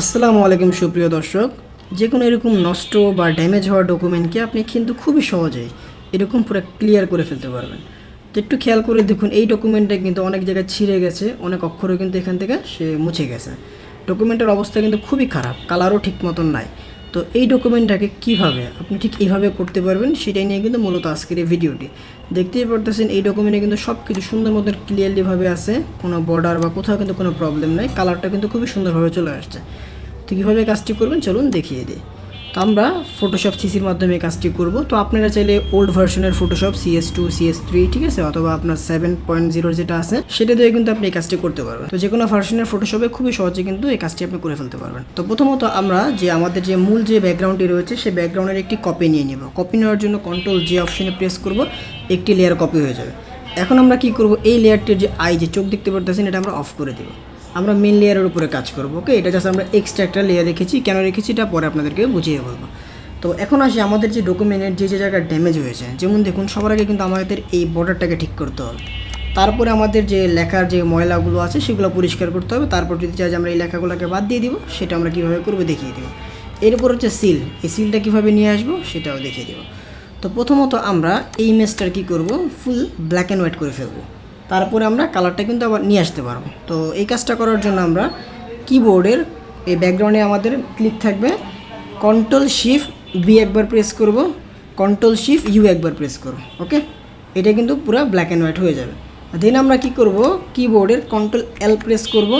আসসালামু আলাইকুম সুপ্রিয় দর্শক। যে কোনো এরকম নষ্ট বা ড্যামেজ হওয়া ডকুমেন্টকে আপনি কিন্তু খুবই সহজেই এরকম পুরো ক্লিয়ার করে ফেলতে পারবেন। তো একটু খেয়াল করে দেখুন, এই ডকুমেন্টটা কিন্তু অনেক জায়গায় ছিঁড়ে গেছে, অনেক অক্ষরও কিন্তু এখান থেকে সে মুছে গেছে। ডকুমেন্টের অবস্থা কিন্তু খুবই খারাপ কালারও ঠিক মতন নাই। তো এই ডকুমেন্টটাকে কীভাবে আপনি ঠিক এইভাবে করতে পারবেন, সেটাই নিয়ে কিন্তু মূলত আজকের এই ভিডিওটি দেখতেই পারতেছেন, এই ডকুমেন্টে কিন্তু সব কিছু সুন্দর মতন ক্লিয়ারলিভাবে আছে। কোনো বর্ডার বা কোথাও কিন্তু কোনো প্রবলেম নেই। কালারটা কিন্তু খুবই সুন্দরভাবে চলে আসছে। তো কীভাবে কাজটি করবেন? চলুন দেখিয়ে দিই। তো আমরা ফটোশপ সিসির মাধ্যমে কাজটি করব। তো আপনারা চাইলে ওল্ড ভার্সনের Photoshop CS two CS three ঠিক আছে? অথবা আপনার সেভেন পয়েন্ট জিরো যেটা আছে, সেটা দিয়ে কিন্তু আপনি এই কাজটি করতে পারবেন। তো যে কোনো ভার্সনের ফটোশপে খুবই সহজে কিন্তু এই কাজটি আপনি করে ফেলতে পারবেন। তো প্রথমত আমরা যে আমাদের যে মূল যে ব্যাকগ্রাউন্ডটি রয়েছে, সেই ব্যাকগ্রাউন্ডের একটি কপি নিয়ে নেব। কপি নেওয়ার জন্য কন্ট্রোল যে অপশনে প্রেস করব, একটি লেয়ার কপি হয়ে যাবে। এখন আমরা কি করব? এই লেয়ারটির যে আই যে চোখ দেখতে পারতেছেন, এটা আমরা অফ করে দেবো। আমরা মেন লেয়ারের উপরে কাজ করব ওকে এটা জাস্ট আমরা এক্সট্রা একটা লেয়ার রেখেছি। কেন রেখেছি? এটা পরে আপনাদেরকে বুঝিয়ে বলব। তো এখন আসি আমাদের যে ডকুমেন্টের যে যে জায়গায় ড্যামেজ হয়েছে, যেমন দেখুন, সবার আগে কিন্তু আমাদের এই বর্ডারটাকে ঠিক করতে হবে। তারপরে আমাদের যে লেখার যে ময়লাগুলো আছে, সেগুলো পরিষ্কার করতে হবে। তারপর যদি চাই আমরা এই লেখাগুলোকে বাদ দিয়ে দিব, সেটা আমরা কীভাবে করব দেখিয়ে দেবো। এরপর হচ্ছে সিল এই সিলটা কীভাবে নিয়ে আসব, সেটাও দেখিয়ে দেবো। তো প্রথমত আমরা এই ইমেজটার কী করব? ফুল ব্ল্যাক অ্যান্ড হোয়াইট করে ফেলব। তারপরে আমরা কালারটা কিন্তু আবার নিয়ে আসতে পারব। তো এই কাজটা করার জন্য আমরা কিবোর্ডের এই ব্যাকগ্রাউন্ডে আমাদের ক্লিক থাকবে। কন্ট্রোল শিফট বি একবার প্রেস করব। কন্ট্রোল শিফট ইউ একবার প্রেস করব ওকে এটা কিন্তু পুরো ব্ল্যাক অ্যান্ড হোয়াইট হয়ে যাবে। দেন আমরা কি করব? কিবোর্ডের কন্ট্রোল এল প্রেস করব।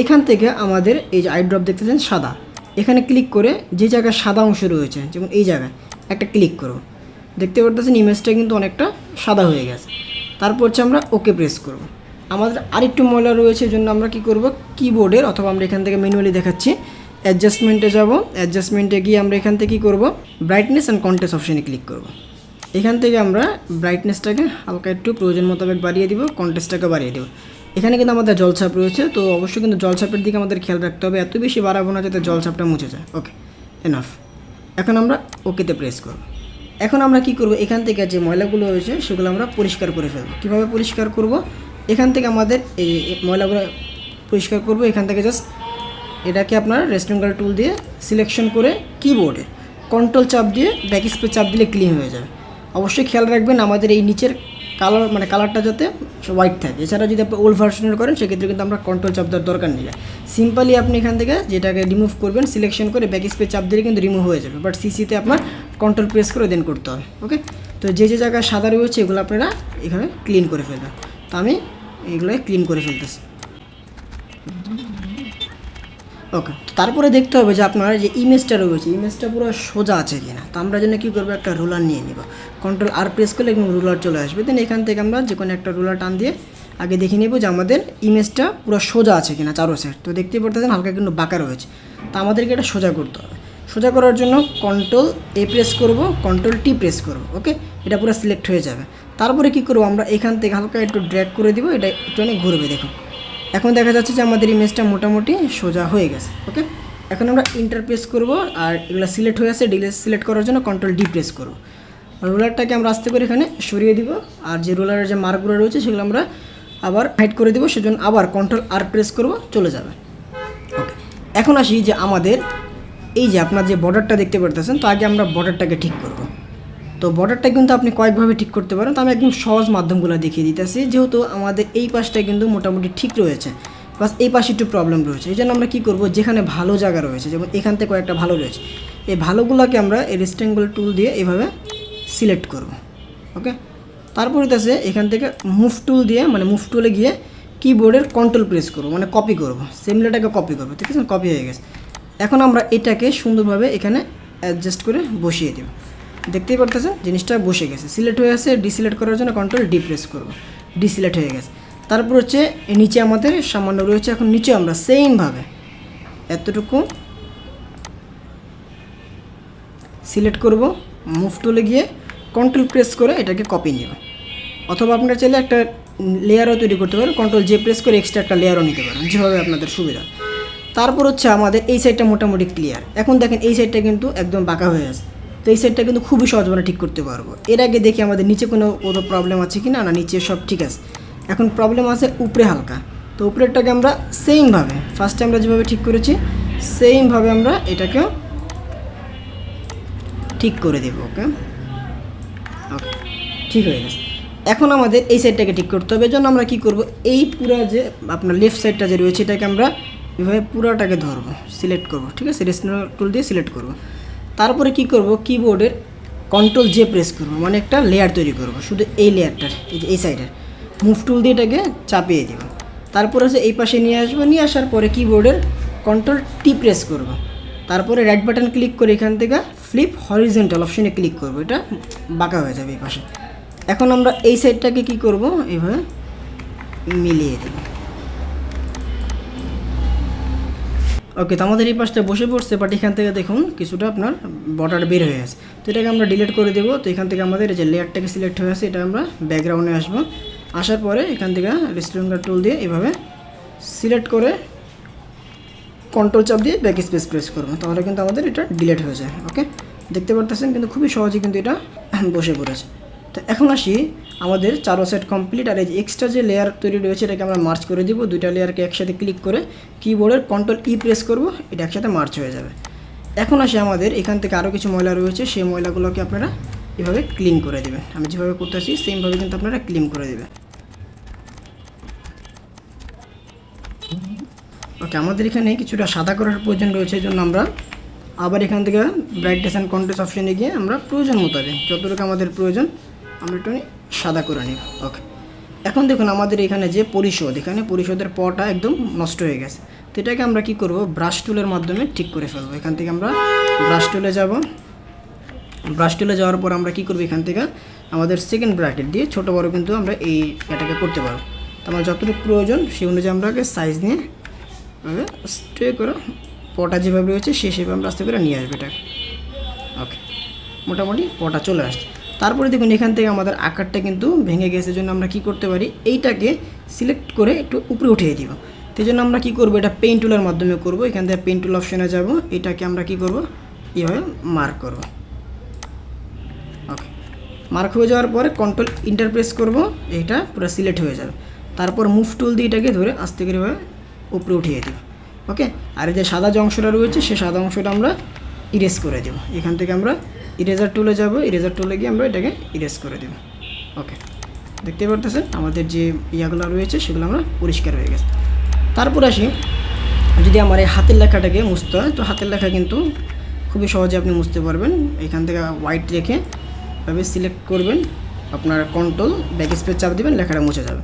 এখান থেকে আমাদের এই যে আই ড্রপ দেখতেছেন সাদা। এখানে ক্লিক করে যে জায়গায় সাদা অংশ রয়েছে, যেমন এই জায়গায়, একটা ক্লিক করব। দেখতে পারতেছেন ইমেজটা কিন্তু অনেকটা সাদা হয়ে গেছে। তারপর হচ্ছে আমরা ওকে প্রেস করব। আমাদের আরেকটু ময়লা রয়েছে জন্য আমরা কি করব? কিবোর্ডের অথবা আমরা এখান থেকে ম্যানুয়ালি দেখাচ্ছি। অ্যাডজাস্টমেন্টে যাব। অ্যাডজাস্টমেন্টে গিয়ে আমরা এখান থেকে কী করব? ব্রাইটনেস অ্যান্ড কন্টেস্ট অপশানে ক্লিক করব। এখান থেকে আমরা ব্রাইটনেসটাকে হালকা একটু প্রয়োজন মোতাবেক বাড়িয়ে দিব কন্টেস্টটাকে বাড়িয়ে দেবো। এখানে কিন্তু আমাদের জলছাপ রয়েছে, তো অবশ্যই কিন্তু জলছাপের দিকে আমাদের খেয়াল রাখতে হবে। এত বেশি বাড়াবো না যাতে জলছাপটা মুছে যায়। ওকে এনাফ এখন আমরা ওকেতে প্রেস করব। এখন আমরা কি করব? এখান থেকে যে ময়লাগুলো রয়েছে, সেগুলো আমরা পরিষ্কার করে ফেলব। কীভাবে পরিষ্কার করব? এখান থেকে আমাদের এই ময়লাগুলো পরিষ্কার করব। এখান থেকে জাস্ট এটাকে আপনার রেস্টুরেন্টাল টুল দিয়ে সিলেকশন করে কিবোর্ডে কন্ট্রোল চাপ দিয়ে ব্যাক স্পেস চাপ দিলে ক্লিন হয়ে যাবে। অবশ্যই খেয়াল রাখবেন, আমাদের এই নিচের কালার মানে কালারটা যাতে হোয়াইট থাকে। এছাড়া যদি আপনি ওল্ড ভার্সনের করেন, সেক্ষেত্রে কিন্তু আমরা কন্ট্রোল চাপ দেওয়ার দরকার নেই। সিম্পলি আপনি এখান থেকে যেটাকে রিমুভ করবেন সিলেকশন করে ব্যাক স্পেস চাপ দিলে কিন্তু রিমুভ হয়ে যাবে। বাট সিসিতে আপনার কন্ট্রোল প্রেস করে দেন করতে হবে ওকে তো যে যে জায়গায় সাদা রয়েছে, এগুলো আপনারা এখানে ক্লিন করে ফেলবেন। তো আমি এগুলো ক্লিন করে ফেলতেছি। ওকে তারপরে দেখতে হবে যে আপনার যে ইমেজটা রয়েছে ইমেজটা পুরো সোজা আছে কিনা। তো আমরা জন্য কী করব, একটা রুলার নিয়ে নিব। কন্ট্রোল আর প্রেস করলে একদম রুলার চলে আসবে। দেন এখান থেকে আমরা যে কোনো একটা রুলার টান দিয়ে আগে দেখে নেব যে আমাদের ইমেজটা পুরো সোজা আছে কিনা চারো সাইড তো দেখতে পারতেছেন হালকা কিন্তু বাঁকা রয়েছে। তো আমাদেরকে এটা সোজা করতে হবে। সোজা করার জন্য কন্ট্রোল এ প্রেস করব কন্ট্রোল টি প্রেস করব ওকে এটা পুরো সিলেক্ট হয়ে যাবে। তারপরে কী করব, আমরা এখান থেকে হালকা একটু ড্র্যাগ করে দিব, এটা একটু ঘুরবে, দেখুন। এখন দেখা যাচ্ছে যে আমাদের ইমেজটা মোটামুটি সোজা হয়ে গেছে ওকে এখন আমরা ইন্টার প্রেস করব আর এগুলো সিলেক্ট হয়ে আছে ডিলে সিলেক্ট করার জন্য কন্ট্রোল ডি প্রেস করব। রোলারটাকে আমরা আস্তে করে এখানে সরিয়ে দিব। আর যে রোলারের যে মার্কগুলো রয়েছে, সেগুলো আমরা আবার হাইড করে দেবো, সেজন্য আবার কন্ট্রোল আর প্রেস করব, চলে যাবে। ওকে এখন আসি যে আমাদের এই যে আপনার যে বর্ডারটা দেখতে পারতেছেন, তো আগে আমরা বর্ডারটাকে ঠিক করব। তো বর্ডারটা কিন্তু আপনি কয়েকভাবে ঠিক করতে পারেন, তো আমি একদম সহজ মাধ্যমগুলো দেখিয়ে দিতেছি। যেহেতু আমাদের এই পাশটা কিন্তু মোটামুটি ঠিক রয়েছে বাস এই পাশে একটু প্রবলেম রয়েছে। এই জন্য আমরা কী করব, যেখানে ভালো জায়গা রয়েছে, যেমন এখান থেকে কয়েকটা ভালো রয়েছে, এই ভালোগুলোকে আমরা এই রেস্টেঙ্গুল টুল দিয়ে এভাবে সিলেক্ট করব। ওকে তারপরে আছে এখান থেকে মুভ টুল দিয়ে মানে মুভ টুলে গিয়ে কিবোর্ডের কন্ট্রোল প্রেস করব মানে কপি করব। সেমলেটাকে কপি করব, ঠিক আছে? কপি হয়ে গেছে। এখন আমরা এটাকে সুন্দরভাবে এখানে অ্যাডজাস্ট করে বসিয়ে দেব। দেখতেই পারতেছেন, জিনিসটা বসে গেছে। সিলেক্ট হয়ে আছে ডিসিলেক্ট করার জন্য কন্ট্রোল ডি প্রেস করব। ডিসিলেক্ট হয়ে গেছে। তারপর হচ্ছে নিচে আমাদের সামান্য রয়েছে, এখন নিচে আমরা সেমভাবে এতটুকু সিলেক্ট করব মুভ টুলে গিয়ে কন্ট্রোল প্রেস করে এটাকে কপি নেব। অথবা আপনারা চাইলে একটা লেয়ারও তৈরি করতে পারেন কন্ট্রোল জে প্রেস করে এক্সট্রা একটা লেয়ারও নিতে পারেন, যেভাবে আপনাদের সুবিধা। তারপর হচ্ছে আমাদের এই সাইডটা মোটামুটি ক্লিয়ার এখন দেখেন এই সাইডটা কিন্তু একদম বাঁকা হয়ে আছে। তো এই সাইডটা কিন্তু খুবই সহজ সহজভাবে ঠিক করতে পারব। এর আগে দেখি আমাদের নিচে কোনো কোনো প্রবলেম আছে কি না না নিচে সব ঠিক আছে। এখন প্রবলেম আছে উপরে হালকা। তো উপরেরটাকে আমরা সেমভাবে ফার্স্টে আমরা যেভাবে ঠিক করেছি সেমভাবে আমরা এটাকেও ঠিক করে দেব ওকে ঠিক হয়ে গেছে। এখন আমাদের এই সাইডটাকে ঠিক করতে হবে। এজন্য আমরা কি করব? এই পুরা যে আপনার লেফট সাইডটা যে রয়েছে, এটাকে আমরা এভাবে পুরাটাকে ধরবো সিলেক্ট করব, ঠিক আছে? রেস্টুরেন্ট টুল দিয়ে সিলেক্ট করব। তারপরে কি করব? কিবোর্ডের কন্ট্রোল জে প্রেস করব মানে একটা লেয়ার তৈরি করব, শুধু এই লেয়ারটার এই যে এই সাইডের মুভ টুল দিয়ে এটাকে চাপিয়ে দেব। তারপরে হচ্ছে এই পাশে নিয়ে আসব, নিয়ে আসার পরে কিবোর্ডের কন্ট্রোল টি প্রেস করব। তারপরে রাইট বাটন ক্লিক করে এখান থেকে ফ্লিপ হরিজেন্টাল অপশনে ক্লিক করব। এটা বাঁকা হয়ে যাবে এই পাশে। এখন আমরা এই সাইডটাকে কি করব? এভাবে মিলিয়ে দেব। ওকে তো আমাদের এই পাশটা বসে পড়ছে বাট এখান থেকে দেখুন, কিছুটা আপনার বর্ডার বের হয়ে আছে। তো এটাকে আমরা ডিলিট করে দেবো। তো এখান থেকে আমাদের যে লেয়ারটাকে সিলেক্ট হয়ে আছে, এটা আমরা ব্যাকগ্রাউন্ডে আসব। আসার পরে এখান থেকে রেস্টুরেন্ট টুল দিয়ে এভাবে সিলেক্ট করে কন্ট্রোল চাপ দিয়ে ব্যাক স্পেস প্রেস করব। তাহলে কিন্তু আমাদের এটা ডিলেট হয়ে যায়। ওকে দেখতে পারতেছেন, কিন্তু খুবই সহজে কিন্তু এটা বসে পড়েছে। তো এখন আসি আমাদের চারো সেট কমপ্লিট আর এই যে এক্সট্রা যে লেয়ার তৈরি রয়েছে, এটাকে আমরা মার্চ করে দিব। দুইটা লেয়ারকে একসাথে ক্লিক করে কিবোর্ডের কন্ট্রোল ই প্রেস করব, এটা একসাথে মার্চ হয়ে যাবে। এখন আসি আমাদের, এখান থেকে আরও কিছু ময়লা রয়েছে, সেই ময়লাগুলোকে আপনারা এভাবে ক্লিন করে দেবেন। আমি যেভাবে করতেছি সেমভাবে কিন্তু আপনারা ক্লিন করে দেবেন। ওকে আমাদের এখানে কিছুটা সাদা করার প্রয়োজন রয়েছে এই জন্য আমরা আবার এখান থেকে ব্রাইটনেস অ্যান্ড কন্ট্রাস্ট অপশনে গিয়ে আমরা প্রয়োজন মোতাবেক, যতটুকু আমাদের প্রয়োজন আমরা একটু সাদা করে নিই। ওকে। এখন দেখুন আমাদের এখানে যে পরিশোধ, এখানে পরিশোধের পটা একদম নষ্ট হয়ে গেছে। তো এটাকে আমরা কি করব? ব্রাশ টুলের মাধ্যমে ঠিক করে ফেলব। এখান থেকে আমরা ব্রাশ টুলে যাব। ব্রাশ টুলে যাওয়ার পর আমরা কি করব? এখান থেকে আমাদের সেকেন্ড ব্র্যাকেট দিয়ে ছোটো বড় কিন্তু আমরা এই এটাকে করতে পারব। তো আমার যতটুকু প্রয়োজন সেই অনুযায়ী আমরা আগে সাইজ নিয়ে স্ট্রে করে পটা যেভাবে রয়েছে সে সেভাবে আমরা আস্তে করে নিয়ে আসবে এটা ওকে। মোটামুটি পটা চলে আসছে। তারপরে দেখুন এখান থেকে আমাদের আকারটা কিন্তু ভেঙে গেছে জন্য আমরা কি করতে পারি? এইটাকে সিলেক্ট করে একটু উপরে উঠিয়ে দিব। সেই জন্য আমরা কি করব? এটা পেন টুলের মাধ্যমে করব। এখান থেকে পেইন্ট টুল অপশনে যাব। এটাকে আমরা কি করব? এইভাবে মার্ক করব। ওকে মার্ক হয়ে যাওয়ার পরে কন্ট্রোল ইন্টারপ্রেস করব। এটা পুরো সিলেক্ট হয়ে যাবে। তারপর মুভ টুল দিয়ে এটাকে ধরে আস্তে করে এভাবে উপরে উঠিয়ে দেব। ওকে আর এই যে সাদা যে অংশটা রয়েছে, সে সাদা অংশটা আমরা ইরেজ করে দেব। এখান থেকে আমরা ইরেজার টুলে যাব ইরেজার টুলে গিয়ে আমরা এটাকে ইরেজ করে দেব। ওকে দেখতে পারতেছেন, আমাদের যে ইয়াগুলো রয়েছে, সেগুলো আমরা পরিষ্কার হয়ে গেছে। তারপর আসি, যদি আমার এই হাতের লেখাটাকে মুছতে হয়, তো হাতের লেখা কিন্তু খুবই সহজে আপনি মুছতে পারবেন। এখান থেকে হোয়াইট রেখে এভাবে সিলেক্ট করবেন, আপনার কন্ট্রোল ব্যাক স্পেস চাপ দেবেন, লেখাটা মুছে যাবে।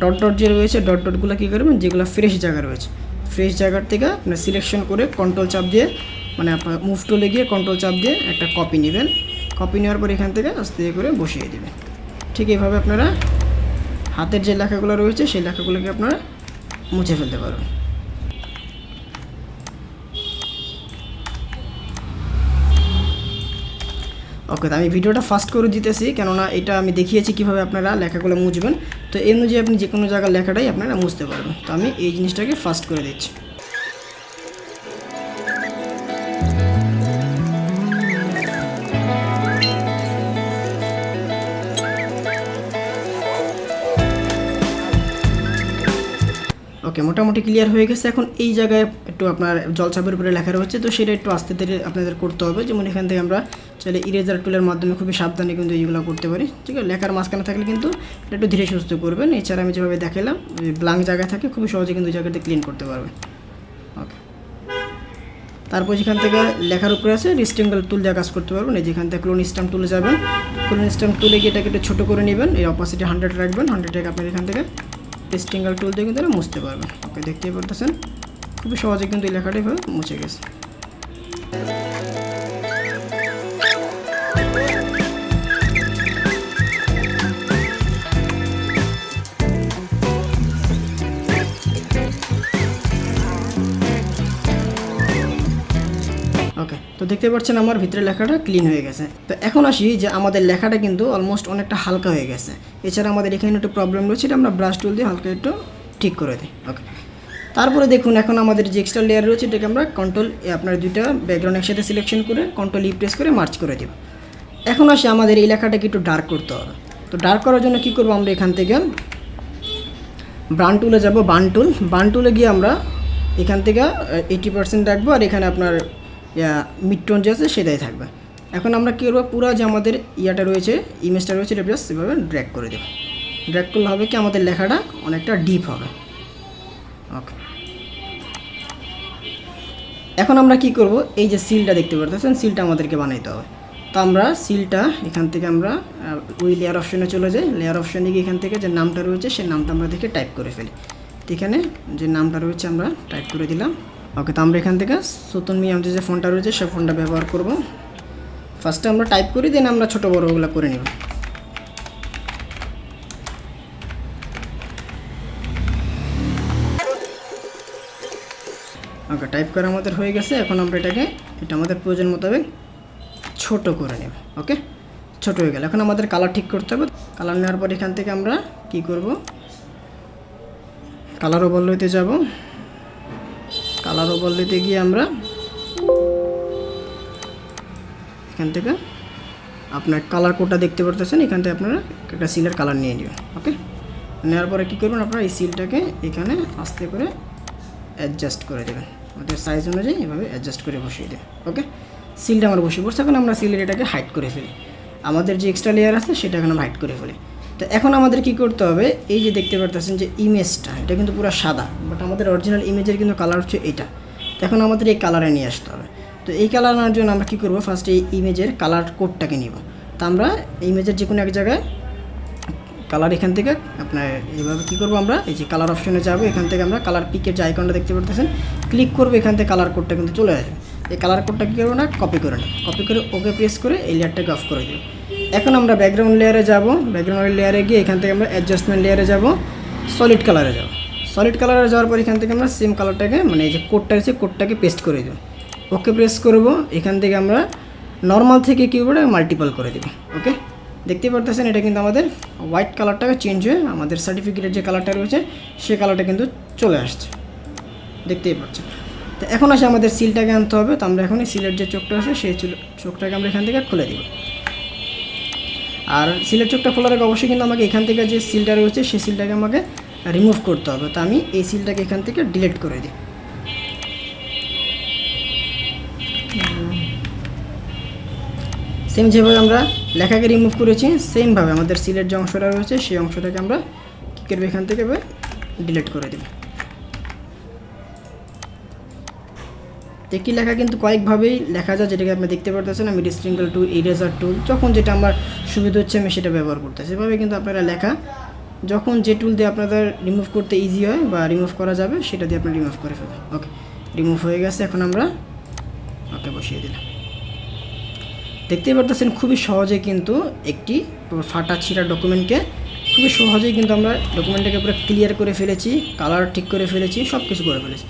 ডট ডট যে রয়েছে ডট ডটগুলো কী করবেন? যেগুলো ফ্রেশ জায়গা রয়েছে। ফ্রেশ জায়গার থেকে আপনার সিলেকশন করে কন্ট্রোল চাপ দিয়ে মানে আপনার মুভ টুলে গিয়ে কন্ট্রোল চাপ দিয়ে একটা কপি নেবেন। কপি নেওয়ার পর এখান থেকে আস্তে করে বসিয়ে দেবেন। ঠিক এইভাবে আপনারা হাতের যে লেখাগুলো রয়েছে, সেই লেখাগুলোকে আপনারা মুছে ফেলতে পারবেন। ওকে তো আমি ভিডিওটা ফাস্ট করে দিতেছি, কেননা এটা আমি দেখিয়েছি কীভাবে আপনারা লেখাগুলো মুছবেন। তো এই অনুযায়ী আপনি যে কোনো জায়গার লেখাটাই আপনারা মুছতে পারবেন। তো আমি এই জিনিসটাকে ফাস্ট করে দিচ্ছি। ওকে, মোটামুটি ক্লিয়ার হয়ে গেছে। এখন এই জায়গায় একটু আপনার জলছাপের উপরে লেখা রয়েছে, তো সেটা একটু আস্তে ধীরে আপনাদের করতে হবে। যেমন এখান থেকে আমরা চাইলে ইরেজার টুলের মাধ্যমে খুবই সাবধানে কিন্তু এইগুলো করতে পারি। ঠিক আছে? লেখার মাঝখানে থাকলে কিন্তু এটা একটু ধীরে সুস্থ করবেন। এছাড়া আমি যেভাবে দেখালাম ব্লাঙ্ক জায়গায় থাকে, খুবই সহজে কিন্তু ওই জায়গাতে ক্লিন করতে পারবেন। ওকে। তারপর যেখান থেকে লেখার উপরে আছে রিস্টেঙ্গল টুল দিয়ে কাজ করতে পারবেন। এই যেখান থেকে ক্লোন স্টাম্প তুলে যাবেন। ক্লোন স্টাম্প তুলে গিয়ে এটাকে একটু ছোটো করে নেবেন। এই অপাসিটি হান্ড্রেড রাখবেন। হান্ড্রেড রেখে আপনার এখান থেকে টেস্টিঙ্গাল টুল দিয়ে কিন্তু এটা মুছতে পারবেন ওকে দেখতেই পারতেছেন? খুবই সহজে কিন্তু এই এভাবে মুছে গেছে। দেখতে পাচ্ছেন আমার ভিতরে লেখাটা ক্লিন হয়ে গেছে। তো এখন আসি যে আমাদের লেখাটা কিন্তু অলমোস্ট অনেকটা হালকা হয়ে গেছে। এছাড়া আমাদের এখানে একটু প্রবলেম রয়েছে, এটা আমরা ব্রাশ টুল দিয়ে হালকা একটু ঠিক করে দিই। ওকে তারপরে দেখুন, এখন আমাদের যে এক্সট্রা লেয়ার রয়েছে, এটাকে আমরা কন্ট্রোল আপনার দুইটা ব্যাকগ্রাউন্ড একসাথে সিলেকশন করে কন্ট্রোল ই প্রেস করে মার্চ করে দেব। এখন আসি আমাদের এই লেখাটাকে একটু ডার্ক করতে হবে। তো ডার্ক করার জন্য কী করব আমরা এখান থেকে? ব্রান টুলে যাব, বান টুল বান টুলে গিয়ে আমরা এখান থেকে এইটি পার্সেন্ট রাখব, আর এখানে আপনার মিড টোন যে আছে সেটাই থাকবে। এখন আমরা কী করব? পুরো যে আমাদের ইয়াটা রয়েছে ইমেজটা রয়েছে, এটা জাস্ট এভাবে ড্র্যাগ করে দেবো। ড্র্যাগ করলে হবে কি? আমাদের লেখাটা অনেকটা ডিপ হবে। ওকে এখন আমরা কি করব? এই যে সিলটা দেখতে পারতেছেন সিলটা আমাদেরকে বানাইতে হবে। তো আমরা সিলটা এখান থেকে আমরা ওই লেয়ার অপশনে চলে যাই। লেয়ার অপশনে গিয়ে এখান থেকে যে নামটা রয়েছে সেই নামটা আমরা দেখে টাইপ করে ফেলি। এখানে যে নামটা রয়েছে, আমরা টাইপ করে দিলাম। ওকে তো আমরা এখান থেকে সুতন মিয়াম যে ফোনটা রয়েছে, সে ফোনটা ব্যবহার করব। ফার্স্টে আমরা টাইপ করি দেন আমরা ছোটো বড় ওগুলো করে নিব। ওকে টাইপ করা আমাদের হয়ে গেছে। এখন আমরা এটাকে, এটা আমাদের প্রয়োজন মোতাবেক ছোট করে নেব। ওকে ছোট হয়ে গেল। এখন আমাদের কালার ঠিক করতে হবে। কালার নেওয়ার পর এখান থেকে আমরা কি করব? কালার ওভারলইতে যাব। কালার ওভারলইতে গিয়ে আমরা। এখান থেকে আপনার কালার কোডটা দেখতে পারতেছেন, এখান থেকে আপনারা একটা সিলের কালার নিয়ে নেবেন ওকে নেওয়ার পরে কী করবেন আপনারা এই সিলটাকে এখানে আস্তে করে অ্যাডজাস্ট করে দেবেন। আমাদের সাইজ অনুযায়ী এভাবে অ্যাডজাস্ট করে বসিয়ে দেবেন ওকে সিলটা আমার বসে পড়ছে এখন আমরা সিলের এটাকে হাইড করে ফেলি। আমাদের যে এক্সট্রা লেয়ার আছে সেটা এখন আমরা হাইড করে ফেলি। তো এখন আমাদের কি করতে হবে? এই যে দেখতে পারতেছেন যে ইমেজটা, এটা কিন্তু পুরো সাদা বাট আমাদের অরিজিনাল ইমেজের কিন্তু কালার হচ্ছে এটা। তো এখন আমাদের এই কালারে নিয়ে আসতে হবে। তো এই কালার আনার জন্য আমরা কী করব? ফার্স্ট এই ইমেজের কালার কোডটাকে নিব। তো আমরা ইমেজের যে কোনো এক জায়গায় কালার এখান থেকে আপনার এইভাবে কী করব আমরা? এই যে কালার অপশনে যাব, এখান থেকে আমরা কালার পিকের যে আইকনটা দেখতে পারতেছেন ক্লিক করব, এখান থেকে কালার কোডটা কিন্তু চলে আসবে। এই কালার কোডটা কী করব না? কপি করে নেব। কপি করে ওকে প্রেস করে এই লেয়ারটাকে অফ করে দেবো। এখন আমরা ব্যাকগ্রাউন্ড লেয়ারে যাব। ব্যাকগ্রাউন্ড লেয়ারে গিয়ে এখান থেকে আমরা অ্যাডজাস্টমেন্ট লেয়ারে যাব। সলিড কালারে যাব। সলিড কালারে যাওয়ার পর এখান থেকে আমরা সেম কালারটাকে মানে এই যে কোডটা আছে কোডটাকে পেস্ট করে দেবো। ওকে প্রেস করব। এখান থেকে আমরা নর্মাল থেকে কী করে মাল্টিপল করে দেবো। ওকে দেখতে পারতেছেন, এটা কিন্তু আমাদের হোয়াইট কালারটাকে চেঞ্জ হয়ে আমাদের সার্টিফিকেটের যে কালারটা রয়েছে, সে কালারটা কিন্তু চলে আসছে। দেখতেই পাচ্ছেন। তো এখন আসে আমাদের সিলটাকে আনতে হবে। তো আমরা এখন এই সিলের যে চোখটা আছে, সেই চোখটাকে আমরা এখান থেকে খুলে দিব। আর সিলের চোখটা খোলার আগে অবশ্যই কিন্তু আমাকে এখান থেকে যে সিলটা রয়েছে, সেই সিলটাকে আমাকে রিমুভ করতে হবে। তো আমি এই সিলটাকে এখান থেকে ডিলিট করে দিই। সেম যেভাবে আমরা লেখাকে রিমুভ করেছি সেমভাবে আমাদের সিলের যে অংশটা রয়েছে, সেই অংশটাকে আমরা কী করব? এখান থেকে ডিলিট করে দেব। একই লেখা কিন্তু কয়েকভাবেই লেখা যায়, যেটাকে আপনি দেখতে পারতেছেন, আমি ডিস্ট্রিঙ্গল টুল ইরেজার টুল যখন যেটা আমার সুবিধা হচ্ছে, আমি সেটা ব্যবহার করতেছি। এভাবে কিন্তু আপনারা লেখা, যখন যে টুল দিয়ে আপনাদের রিমুভ করতে ইজি হয় বা রিমুভ করা যাবে, সেটা দিয়ে আপনি রিমুভ করে ফেলবেন ওকে রিমুভ হয়ে গেছে, এখন আমরা ওকে বসিয়ে দিলাম। দেখতেই পারতেছেন, খুবই সহজে কিন্তু একটি ফাটা ছিঁড়া ডকুমেন্টকে খুবই সহজেই কিন্তু আমরা ডকুমেন্টটাকে পুরো ক্লিয়ার করে ফেলেছি কালার ঠিক করে ফেলেছি সব কিছু করে ফেলেছি।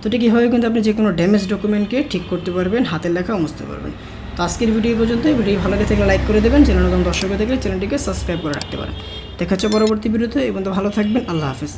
তো এটা কীভাবে কিন্তু আপনি যে কোনো ড্যামেজ ডকুমেন্টকে ঠিক করতে পারবেন, হাতের লেখা বুঝতে পারবেন। তো আজকের ভিডিও পর্যন্ত ভিডিও ভালো লাগে থাকলে লাইক করে দেবেন। চ্যানেল নতুন দর্শক থাকলে চ্যানেলটিকে সাবস্ক্রাইব করে রাখতে পারেন। দেখা হচ্ছে পরবর্তী ভিডিওতে এবং ভালো থাকবেন। আল্লাহ হাফেজ।